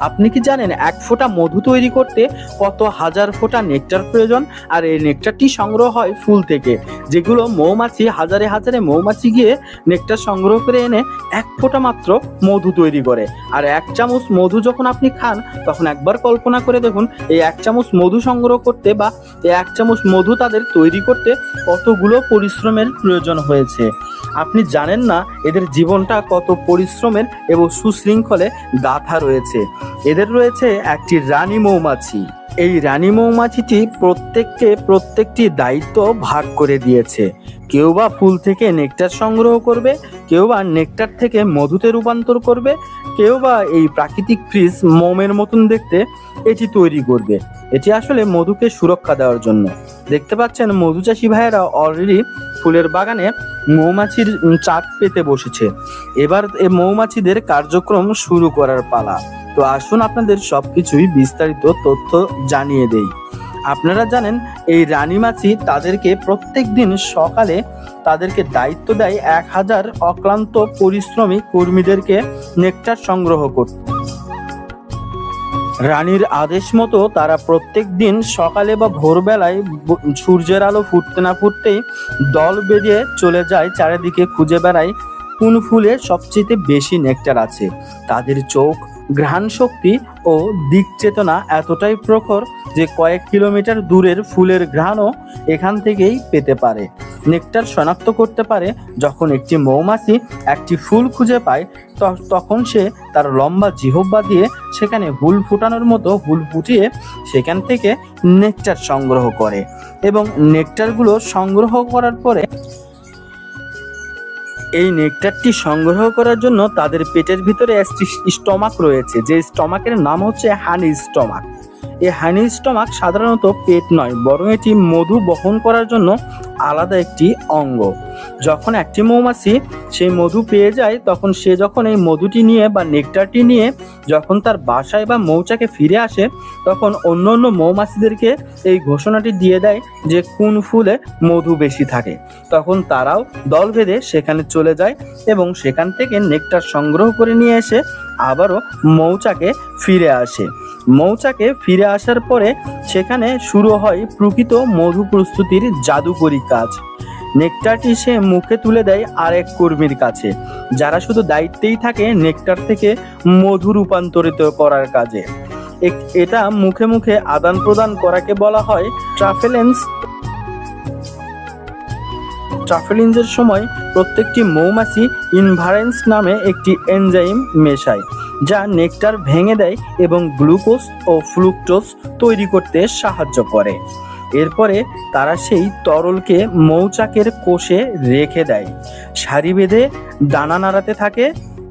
আপনি কি জানেন এক ফোঁটা মধু তৈরি করতে কত হাজার ফোঁটা নেকটার প্রয়োজন? আর এই নেকটারটি সংগ্রহ হয় ফুল থেকে। যেগুলো মৌমাছি, হাজারে হাজারে মৌমাছি গিয়ে নেকটার সংগ্রহ করে এনে এক ফোঁটা মাত্র মধু তৈরি করে। আর এক চামচ মধু যখন আপনি খান, তখন একবার কল্পনা করে দেখুন, এই এক চামচ মধু সংগ্রহ করতে বা এই এক চামচ মধু তাদের তৈরি করতে কতগুলো পরিশ্রমের প্রয়োজন হয়েছে। আপনি জানেন না এদের জীবনটা কত পরিশ্রমের এবং সুশৃঙ্খলে গাথা রয়েছে। এদের রয়েছে একটি রানী মৌমাছি। এই রানী মৌমাছিটি প্রত্যেককে প্রত্যেকটি দায়িত্ব ভাগ করে দিয়েছে। কেউ বা ফুল থেকে নেকটার সংগ্রহ করবে কেউ বা নেকটার থেকে মধুতে রূপান্তর করবে, কেউ বা এই প্রাকৃতিক ফ্রিজ মোমের মতন দেখতে এটি তৈরি করবে। এটি আসলে মধুকে সুরক্ষা দেওয়ার জন্য। দেখতে পাচ্ছেন মধু চাষি ভাইয়েরা অলরেডি ফুলের বাগানে মৌমাছির চাক পেতে বসেছে। এবার এ মৌমাছিদের কার্যক্রম শুরু করার পালা। তো আসুন আপনাদের সবকিছুই বিস্তারিত তথ্য জানিয়ে দেই। আপনারা জানেন, এই রানী মাছি তাদেরকে প্রত্যেক দিন সকালে তাদেরকে দায়িত্ব দেয় এক হাজার অক্লান্ত পরিশ্রমী কর্মীদেরকে নেকটার সংগ্রহ করতে। রানীর আদেশ মতো তারা প্রত্যেক দিন সকালে বা ভোরবেলায় সূর্যের আলো ফুটতে না ফুটতেই দল বেরিয়ে চলে যায়, চারিদিকে খুঁজে বেড়ায়। কোন ফুলে সবচেয়ে বেশি নেকটার আছে? তাদের চোখ ঘ্রাণ শক্তি ও দিক চেতনা এতটাই প্রখর যে কয়েক কিলোমিটার দূরের ফুলের ঘ্রাণও এখান থেকেই পেতে পারে। নেকটার শনাক্ত করতে পারে, যখন একটি মৌমাছি একটি ফুল খুঁজে পায় তখন সে তার লম্বা জিহব্বা দিয়ে সেখানে হুল ফুটানোর মতো হুল ফুটিয়ে সেখান থেকে নেকটার সংগ্রহ করে এবং নেকটারগুলো সংগ্রহ করার পরে এই নেকটারটি সংগ্রহ করার জন্য তাদের পেটের ভিতরে একটি স্টমাক রয়েছে, যে স্টমাকের নাম হচ্ছে হানি স্টমাক। এই হানি স্টমাক সাধারণত পেট নয়, বরং এটি মধু বহন করার জন্য আলাদা একটি অঙ্গ। যখন একটি মৌমাছি সেই মধু পেয়ে যায়, তখন সে যখন এই মধুটি নিয়ে বা নেকটারটি নিয়ে যখন তার বাসায় বা মৌচাকে ফিরে আসে, তখন অন্য অন্য মৌমাছিদেরকে এই ঘোষণাটি দিয়ে দেয় যে কোন ফুলে মধু বেশি থাকে। তখন তারাও দল বেঁধে সেখানে চলে যায় এবং সেখান থেকে নেকটার সংগ্রহ করে নিয়ে এসে আবারও মৌচাকে ফিরে আসে। মৌচাকে ফিরে আসার পরে সেখানে শুরু হয় প্রকৃত মধু প্রস্তুতির জাদুকরি কাজ। নেকটারটি সে মুখে তুলে দেয় আরেক কর্মীর কাছে, যারা শুধু দায়িত্বেই থাকে নেকটার থেকে মধু রূপান্তরিত করার কাজে। এটা মুখে মুখে আদান প্রদান করাকে বলা হয় ট্রাফেলেন্স ট্রাফেলিংসের সময় প্রত্যেকটি মৌমাছি ইনভারেন্স নামে একটি এনজাইম মেশায়, যা নেকটার ভেঙে দেয় এবং গ্লুকোজ ও ফ্লুকটোজ তৈরি করতে সাহায্য করে। এরপরে তারা সেই তরলকে মৌচাকের কোষে রেখে দেয়। সারি বেঁধে দানা নাড়াতে থাকে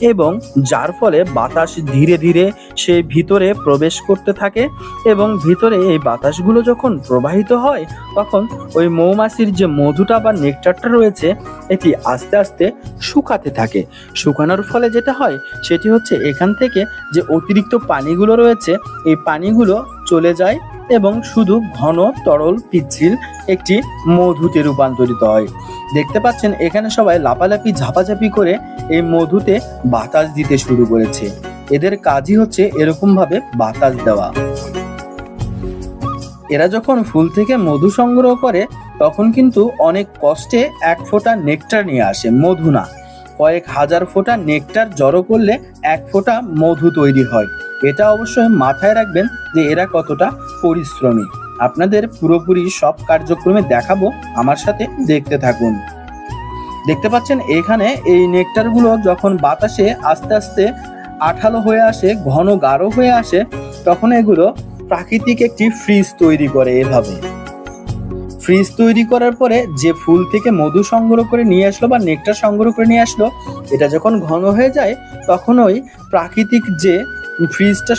এবং যার ফলে বাতাস ধীরে ধীরে সে ভিতরে প্রবেশ করতে থাকে এবং ভিতরে এই বাতাসগুলো যখন প্রবাহিত হয়, তখন ওই মৌমাছির যে মধুটা বা নেকটারটা রয়েছে, এটি আস্তে আস্তে শুকাতে থাকে। শুকানোর ফলে যেটা হয়, সেটি হচ্ছে এখান থেকে যে অতিরিক্ত পানিগুলো রয়েছে, এই পানিগুলো চলে যায় এবং শুধু ঘন তরল পিচ্ছিল একটি মধুতে রূপান্তরিত হয়। দেখতে পাচ্ছেন, এখানে সবাই লাপালাপি ঝাপাঝাপি করে এই মধুতে বাতাস দিতে শুরু করেছে। এদের কাজই হচ্ছে এরকম ভাবে বাতাস দেওয়া। এরা যখন ফুল থেকে মধু সংগ্রহ করে, তখন কিন্তু অনেক কষ্টে এক ফোঁটা নেকটার নিয়ে আসে, মধু না। কয়েক হাজার ফোঁটা নেকটার জড়ো করলে এক ফোঁটা মধু তৈরি হয়। এটা অবশ্যই মাথায় রাখবেন যে এরা কতটা পরিশ্রমী। আপনাদের পুরোপুরি সব কার্যক্রমে দেখাবো। আমার সাথে দেখতে থাকুন। দেখতে পাচ্ছেন, এখানে এই নেকটারগুলো যখন বাতাসে আস্তে আস্তে আঠালো হয়ে আসে, ঘন গাঢ় হয়ে আসে, তখন এগুলো প্রাকৃতিক একটি ফ্রিজ তৈরি করে এভাবে। ফ্রিজ তৈরি করার পরে যে ফুল থেকে মধু সংগ্রহ করে নিয়ে আসলো বা নেকটার সংগ্রহ করে নিয়ে আসলো, এটা যখন ঘন হয়ে যায়, তখন ওই প্রাকৃতিক যে ফ্রিজটা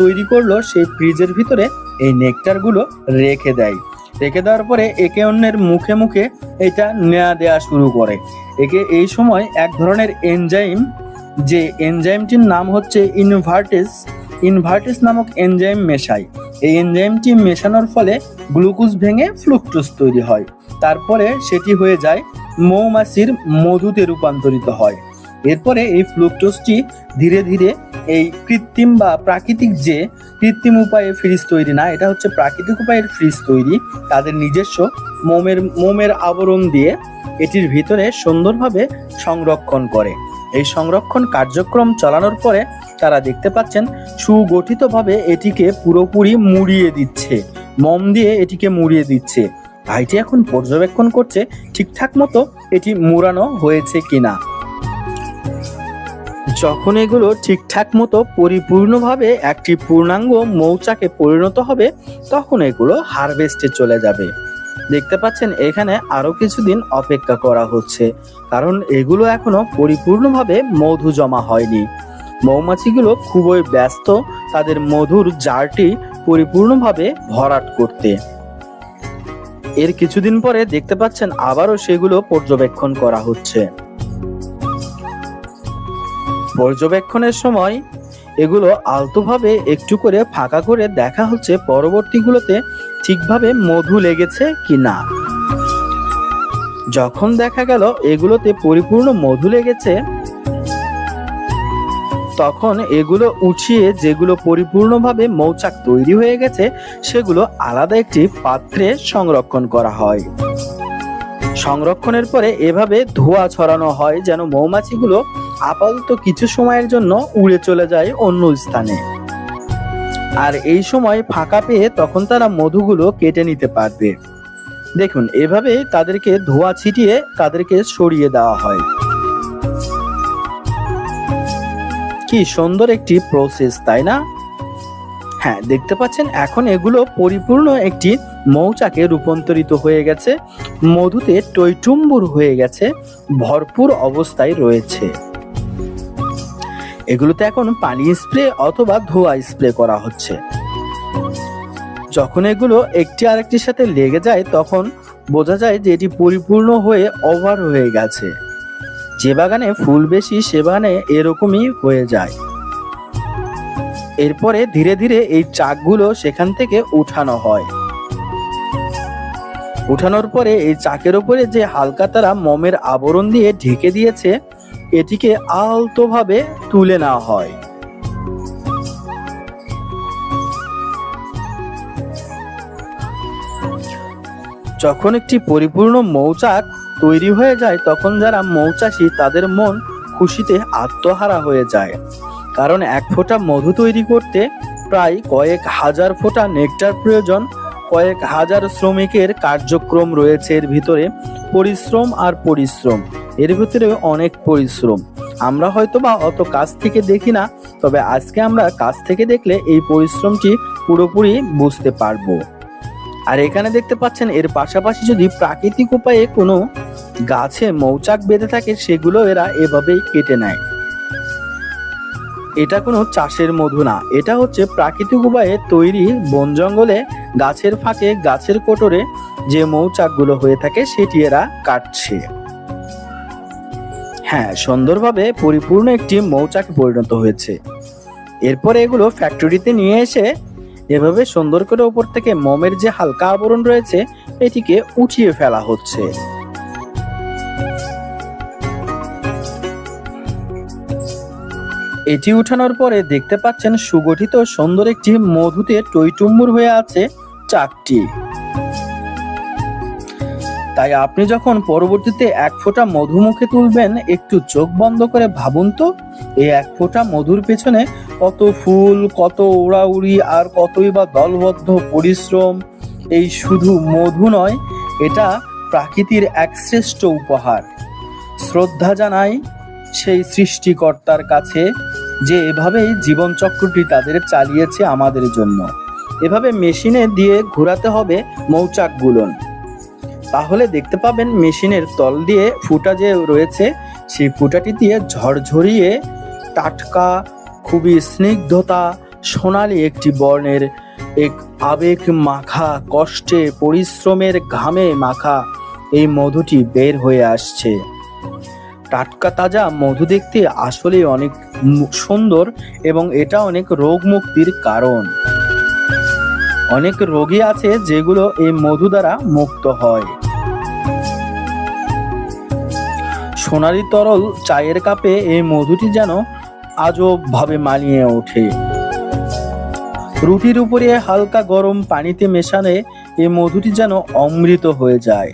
তৈরি করল, সেই ফ্রিজের ভিতরে এই নেকটারগুলো রেখে দেয়। রেখে দেওয়ার পরে একে অন্যের মুখে মুখে এটা নেওয়া দেওয়া শুরু করে। একে এই সময় এক ধরনের এনজাইম যে এনজাইমটির নাম হচ্ছে ইনভার্টিস ইনভার্টিস নামক এনজাইম মেশায়। এই এনজাইমটি মেশানোর ফলে গ্লুকোজ ভেঙে ফ্লুক্টোজ তৈরি হয়। তারপরে সেটি হয়ে যায় মৌমাছির মধুতে রূপান্তরিত হয়। এরপরে এই ফ্লুকটোজটি ধীরে ধীরে এই কৃত্রিম বা প্রাকৃতিক যে কৃত্রিম উপায়ে ফ্রিজ তৈরি না, এটা হচ্ছে প্রাকৃতিক উপায়ের ফ্রিজ তৈরি, তাদের নিজস্ব মোমের মোমের আবরণ দিয়ে এটির ভিতরে সুন্দরভাবে সংরক্ষণ করে। এই সংরক্ষণ কার্যক্রম চালানোর পরে তারা দেখতে পাচ্ছেন সুগঠিতভাবে এটিকে পুরোপুরি মুড়িয়ে দিচ্ছে, মম দিয়ে এটিকে মুড়িয়ে দিচ্ছে। ভাইটি এখন পর্যবেক্ষণ করছে, ঠিকঠাক মতো এটি মুড়ানো হয়েছে কিনা। যখন এগুলো ঠিকঠাক মতো পরিপূর্ণভাবে একটি পূর্ণাঙ্গ মৌচাকে পরিণত হবে, তখন এগুলো হারভেস্টে চলে যাবে। দেখতে পাচ্ছেন, এখানে আরও কিছুদিন অপেক্ষা করা হচ্ছে, কারণ এগুলো এখনও পরিপূর্ণভাবে মধু জমা হয়নি। মৌমাছিগুলো খুবই ব্যস্ত, তাদের মধুর জারটি পরিপূর্ণভাবে ভরাট করতে। এর কিছুদিন পরে দেখতে পাচ্ছেন, আবারও সেগুলো পর্যবেক্ষণ করা হচ্ছে। পর্যবেক্ষণের সময় এগুলো আলতোভাবে একটু করে ফাঁকা করে দেখা হচ্ছে পরবর্তীগুলোতে ঠিকভাবে মধু লেগেছে কি না। যখন দেখা গেল এগুলোতে পরিপূর্ণ মধু লেগেছে, তখন এগুলো উঠিয়ে যেগুলো পরিপূর্ণভাবে মৌচাক তৈরি হয়ে গেছে, সেগুলো আলাদা একটি পাত্রে সংরক্ষণ করা হয়। সংরক্ষণের পরে এভাবে ধোঁয়া ছড়ানো হয় যেন মৌমাছিগুলো আপাতত কিছু সময়ের জন্য উড়ে চলে যায় অন্য স্থানে। আর এই সময় ফাঁকা পেয়ে তখন তারা মধুগুলো কেটে নিতে পারবে। দেখুন, এভাবে তাদেরকে ধোঁয়া ছিটিয়ে তাদেরকে সরিয়ে দেওয়া হয়। কি সুন্দর একটি প্রসেস তাই না? হ্যাঁ দেখতে পাচ্ছেন, এখন এগুলো পরিপূর্ণ একটি মৌচাকে রূপান্তরিত হয়ে গেছে। মধুতে টৈটুম্বুর হয়ে গেছে। ভরপুর অবস্থায় রয়েছে। এগুলোতে এখন পানি স্প্রে অথবা ধোয়া স্প্রে করা হচ্ছে। যখন এগুলো একটি আরেকটির সাথে লেগে যায়, তখন বোঝা যায় যে এটি পরিপূর্ণ হয়ে ওভার হয়ে গেছে। যে বাগানে ফুল বেশি, সে বাগানে এরকমই হয়ে যায়। এরপরে ধীরে ধীরে এই চাকগুলো সেখান থেকে উঠানো হয়। উঠানোর পরে এই চাকের উপরে যে হালকা তারা মমের আবরণ দিয়ে ঢেকে দিয়েছে এটিকে আলতোভাবে তুলে নেওয়া হয়। যখন একটি পরিপূর্ণ মৌচাক তৈরি হয়ে যায়, তখন যারা মৌচাষী, তাদের মন খুশিতে আত্মহারা হয়ে যায়। কারণ এক ফোঁটা মধু তৈরি করতে প্রায় কয়েক হাজার ফোঁটা নেকটার প্রয়োজন কয়েক হাজার শ্রমিকের কার্যক্রম রয়েছে এর ভিতরে, পরিশ্রম আর পরিশ্রম। এর ভিতরে অনেক পরিশ্রম। আমরা হয়তো বা অত কাছ থেকে দেখি না, তবে আজকে আমরা কাছ থেকে দেখলে এই পরিশ্রমটি পুরোপুরি বুঝতে পারব। আর এখানে দেখতে পাচ্ছেন, এর পাশাপাশি যদি প্রাকৃতিক উপায়ে কোনো গাছে মৌচাক বেঁধে থাকে, সেগুলো এরা এভাবেই কেটে নেয়। এটা কোনো চাষের মধু না। এটা হচ্ছে প্রাকৃতিক উপায়ে তৈরি বন জঙ্গলে গাছের ফাঁকে গাছের কোটরে যে মৌচাকগুলো হয়ে থাকে সেটি এরা কাটছে। হ্যাঁ সুন্দরভাবে পরিপূর্ণ একটি মৌচাকে পরিণত হয়েছে। এরপরে এগুলো ফ্যাক্টরিতে নিয়ে এসে এভাবে সুন্দর করে উপর থেকে মোমের যে হালকা আবরণ রয়েছে, এটিকে উঠিয়ে ফেলা হচ্ছে। এটি উঠানোর পরে দেখতে পাচ্ছেন সুগঠিত সুন্দর একটি মধুতে টইটুম্বুর হয়ে আছে চাকটি তাই আপনি যখন পরবর্তীতে এক ফোঁটা মধুমুখে তুলবেন, একটু চোখ বন্ধ করে ভাবুন তো এই এক ফোঁটা মধুর পেছনে কত ফুল, কত উড়াউড়ি আর কতই বা দলবদ্ধ পরিশ্রম। এই শুধু মধু নয়, এটা প্রাকৃতির এক শ্রেষ্ঠ উপহার। শ্রদ্ধা জানাই সেই সৃষ্টিকর্তার কাছে। যে এভাবেই জীবনচক্রটি তাদের চালিয়েছে আমাদের জন্য। এভাবে মেশিনে দিয়ে ঘোরাতে হবে মৌচাকগুলোন তাহলে দেখতে পাবেন মেশিনের তল দিয়ে ফুটা যে রয়েছে, সেই ফুটাটি দিয়ে ঝরঝরিয়ে টাটকা, খুবই স্নিগ্ধতা, সোনালি একটি বর্ণের এক আবেগ মাখা, কষ্টে, পরিশ্রমের ঘামে মাখা এই মধুটি বের হয়ে আসছে। টাটকা তাজা মধু দেখতে আসলে অনেক সুন্দর এবং এটা অনেক রোগ মুক্তির কারণ। অনেক রোগী আছে যেগুলো এই মধু দ্বারা মুক্ত হয়। সোনালি তরল চায়ের কাপে এই মধুটি যেন আজবভাবে মানিয়ে ওঠে। রুটির উপরে হালকা গরম পানিতে মেশালে এই মধুটি যেন অমৃত হয়ে যায়।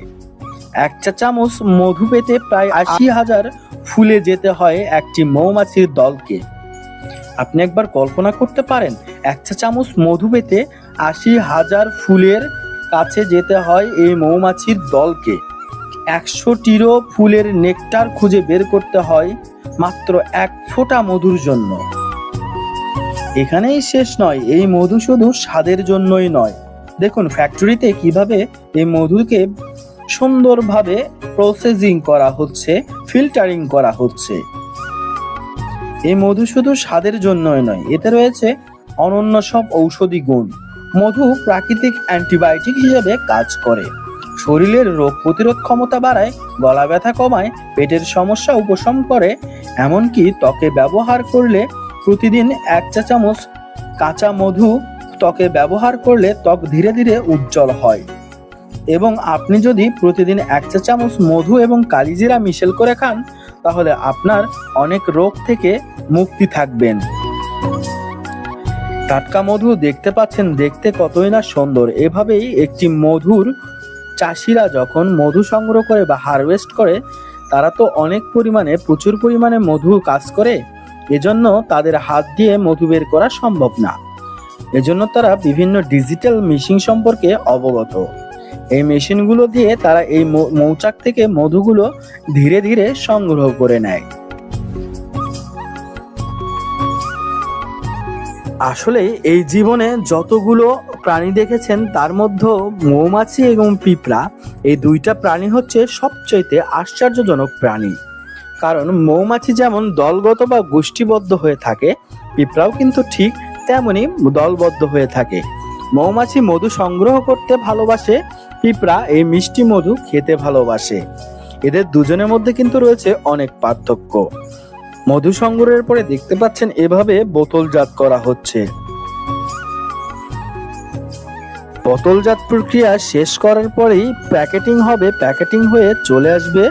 এক চা চামচ মধু পেতে প্রায় আশি হাজার ফুলে যেতে হয় একটি মৌমাছির দলকে। আপনি একবার কল্পনা করতে পারেন, এক চা চামচ মধু পেতে আশি হাজার ফুলের কাছে যেতে হয় এই মৌমাছির দলকে। একশোটিরও ফুলের নেকটার খুঁজে বের করতে হয় মাত্র এক ফোঁটা মধুর জন্য। এখানেই শেষ নয়, এই মধু শুধু স্বাদের জন্যই নয়। দেখুন ফ্যাক্টরিতে কীভাবে এই মধুকে সুন্দরভাবে প্রসেসিং করা হচ্ছে ফিল্টারিং করা হচ্ছে। এই মধু শুধু স্বাদের জন্যই নয়, এতে রয়েছে অনন্য সব ঔষধি গুণ। মধু প্রাকৃতিক অ্যান্টিবায়োটিক হিসেবে কাজ করে। শরীরের রোগ প্রতিরোধ ক্ষমতা বাড়ায়, গলা ব্যথা কমায়, পেটের সমস্যা উপশম করে, এমনকি ত্বকে ব্যবহার করলে প্রতিদিন এক চা চামচ কাঁচা মধু ত্বকে ব্যবহার করলে ত্বক ধীরে ধীরে উজ্জ্বল হয়। এবং আপনি যদি প্রতিদিন এক চা চামচ মধু এবং কালিজিরা মিশেল করে খান, তাহলে আপনার অনেক রোগ থেকে মুক্তি থাকবেন। টাটকা মধু দেখতে পাচ্ছেন, দেখতে কতই না সুন্দর। এভাবেই একটি মধুর চাষিরা যখন মধু সংগ্রহ করে বা হারভেস্ট করে, তারা তো অনেক পরিমাণে, প্রচুর পরিমাণে মধু কাজ করে। এজন্য তাদের হাত দিয়ে মধু বের করা সম্ভব না। এজন্য তারা বিভিন্ন ডিজিটাল মেশিন সম্পর্কে অবগত। এই মেশিনগুলো দিয়ে তারা এই মৌচাক থেকে মধুগুলো ধীরে ধীরে সংগ্রহ করে নেয়। আসলে এই জীবনে যতগুলো প্রাণী দেখেছেন, তার মধ্যে মৌমাছি এবং পিঁপড়া এই দুইটা প্রাণী হচ্ছে সবচাইতে আশ্চর্যজনক প্রাণী। কারণ মৌমাছি যেমন দলগত বা গোষ্ঠীবদ্ধ হয়ে থাকে, পিঁপড়াও কিন্তু ঠিক তেমনি দলবদ্ধ হয়ে থাকে। মৌমাছি মধু সংগ্রহ করতে ভালোবাসে পিঁপড়া এই মিষ্টি মধু খেতে ভালোবাসে। এদের দুজনের মধ্যে কিন্তু রয়েছে অনেক পার্থক্য। মধু সংগ্রহের পরে দেখতে পাচ্ছেন এভাবে বোতলজাত করা হচ্ছে। বোতলজাত প্রক্রিয়া শেষ করার পরেই প্যাকেটিং হবে, প্যাকেটিং হয়ে চলে আসবে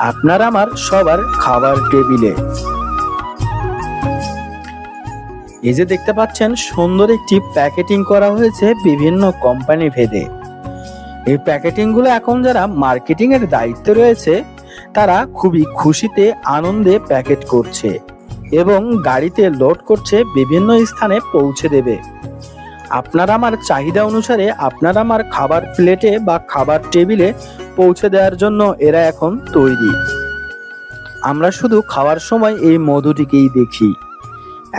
আপনার আমার সবার খাবার টেবিলে। এই যে দেখতে পাচ্ছেন, সুন্দর একটি প্যাকেটিং করা হয়েছে বিভিন্ন কোম্পানি ভেদে। এই প্যাকেটিংগুলো এখন যারা মার্কেটিং এর দায়িত্বে রয়েছে, তারা খুবই খুশিতে আনন্দে প্যাকেট করছে এবং গাড়িতে লোড করছে বিভিন্ন স্থানে পৌঁছে দেবে। আপনার আমার চাহিদা অনুসারে আপনার আমার খাবার প্লেটে বা খাবার টেবিলে পৌঁছে দেওয়ার জন্য এরা এখন তৈরি। আমরা শুধু খাওয়ার সময় এই মধুটিকেই দেখি।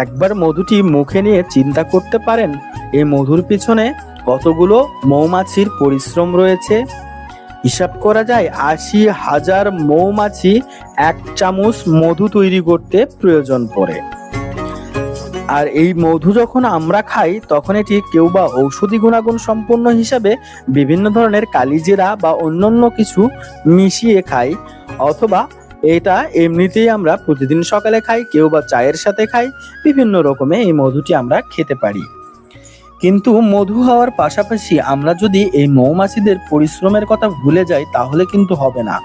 একবার মধুটি মুখে নিয়ে চিন্তা করতে পারেন, এই মধুর পিছনে কতগুলো মৌমাছির পরিশ্রম রয়েছে? হিসাব করা যায় আশি হাজার মৌমাছি এক চামচ মধু তৈরি করতে প্রয়োজন পড়ে। আর এই মধু যখন আমরা খাই, তখন এটি কেউ বা ঔষধি গুণাগুণ সম্পন্ন হিসাবে বিভিন্ন ধরনের কালিজিরা বা অন্যান্য কিছু মিশিয়ে খাই, অথবা এটা এমনিতেই আমরা প্রতিদিন সকালে খাই, কেউ বা চায়ের সাথে খাই, বিভিন্ন রকমে এই মধুটি আমরা খেতে পারি। কিন্তু মধু হওয়ার পাশাপাশি আমরা যদি এই মৌমাছিদের পরিশ্রমের কথা ভুলে যাই, তাহলে কিন্তু হবে না।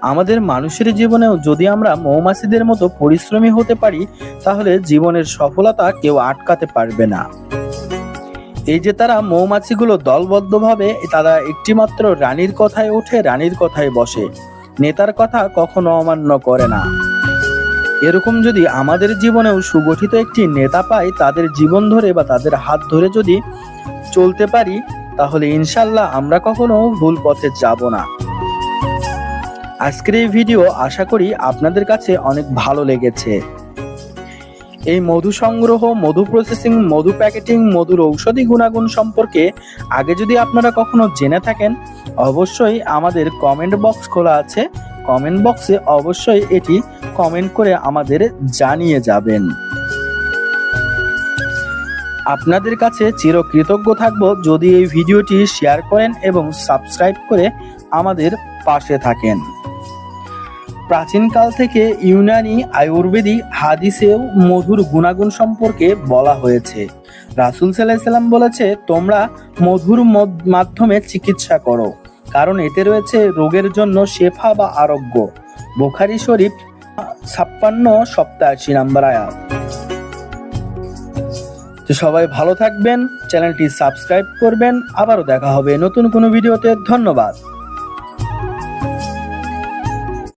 আমাদের মানুষের জীবনেও যদি আমরা মৌমাছিদের মতো পরিশ্রমী হতে পারি, তাহলে জীবনের সফলতা কেউ আটকাতে পারবে না। এই যে তারা মৌমাছিগুলো দলবদ্ধভাবে, তারা একটিমাত্র রানীর কথায় ওঠে, রানীর কথায় বসে। নেতার কথা কখনো অমান্য করে না। এরকম যদি আমাদের জীবনেও সুগঠিত একটি নেতা পাই, তাদের জীবন ধরে বা তাদের হাত ধরে যদি চলতে পারি, তাহলে ইনশাল্লাহ আমরা কখনো ভুল পথে যাব না। আজকের এই ভিডিও আশা করি আপনাদের কাছে অনেক ভালো লেগেছে। এই মধু সংগ্রহ, মধু প্রসেসিং মধু প্যাকেটিং, মধুর ঔষধি গুণাগুণ সম্পর্কে আগে যদি আপনারা কখনো জেনে থাকেন, অবশ্যই আমাদের কমেন্ট বক্স খোলা আছে। কমেন্ট বক্সে অবশ্যই এটি কমেন্ট করে আমাদের জানিয়ে যাবেন। আপনাদের কাছে চিরকৃতজ্ঞ থাকব যদি এই ভিডিওটি শেয়ার করেন এবং সাবস্ক্রাইব করে আমাদের পাশে থাকেন। প্রাচীনকাল থেকে ইউনানি আয়ুর্বেদিক হাদিসেও মধুর গুণাগুণ সম্পর্কে বলা হয়েছে। রাসুল সাল্লাহ সাল্লাম বলেছে, তোমরা মধুর মাধ্যমে চিকিৎসা করো, কারণ এতে রয়েছে রোগের জন্য শেফা বা আরোগ্য। বোখারি শরীফ ছাপ্পান্ন সপ্তাশি নাম্বার আয়াত তো সবাই ভালো থাকবেন, চ্যানেলটি সাবস্ক্রাইব করবেন, আবারও দেখা হবে নতুন কোনো ভিডিওতে, ধন্যবাদ।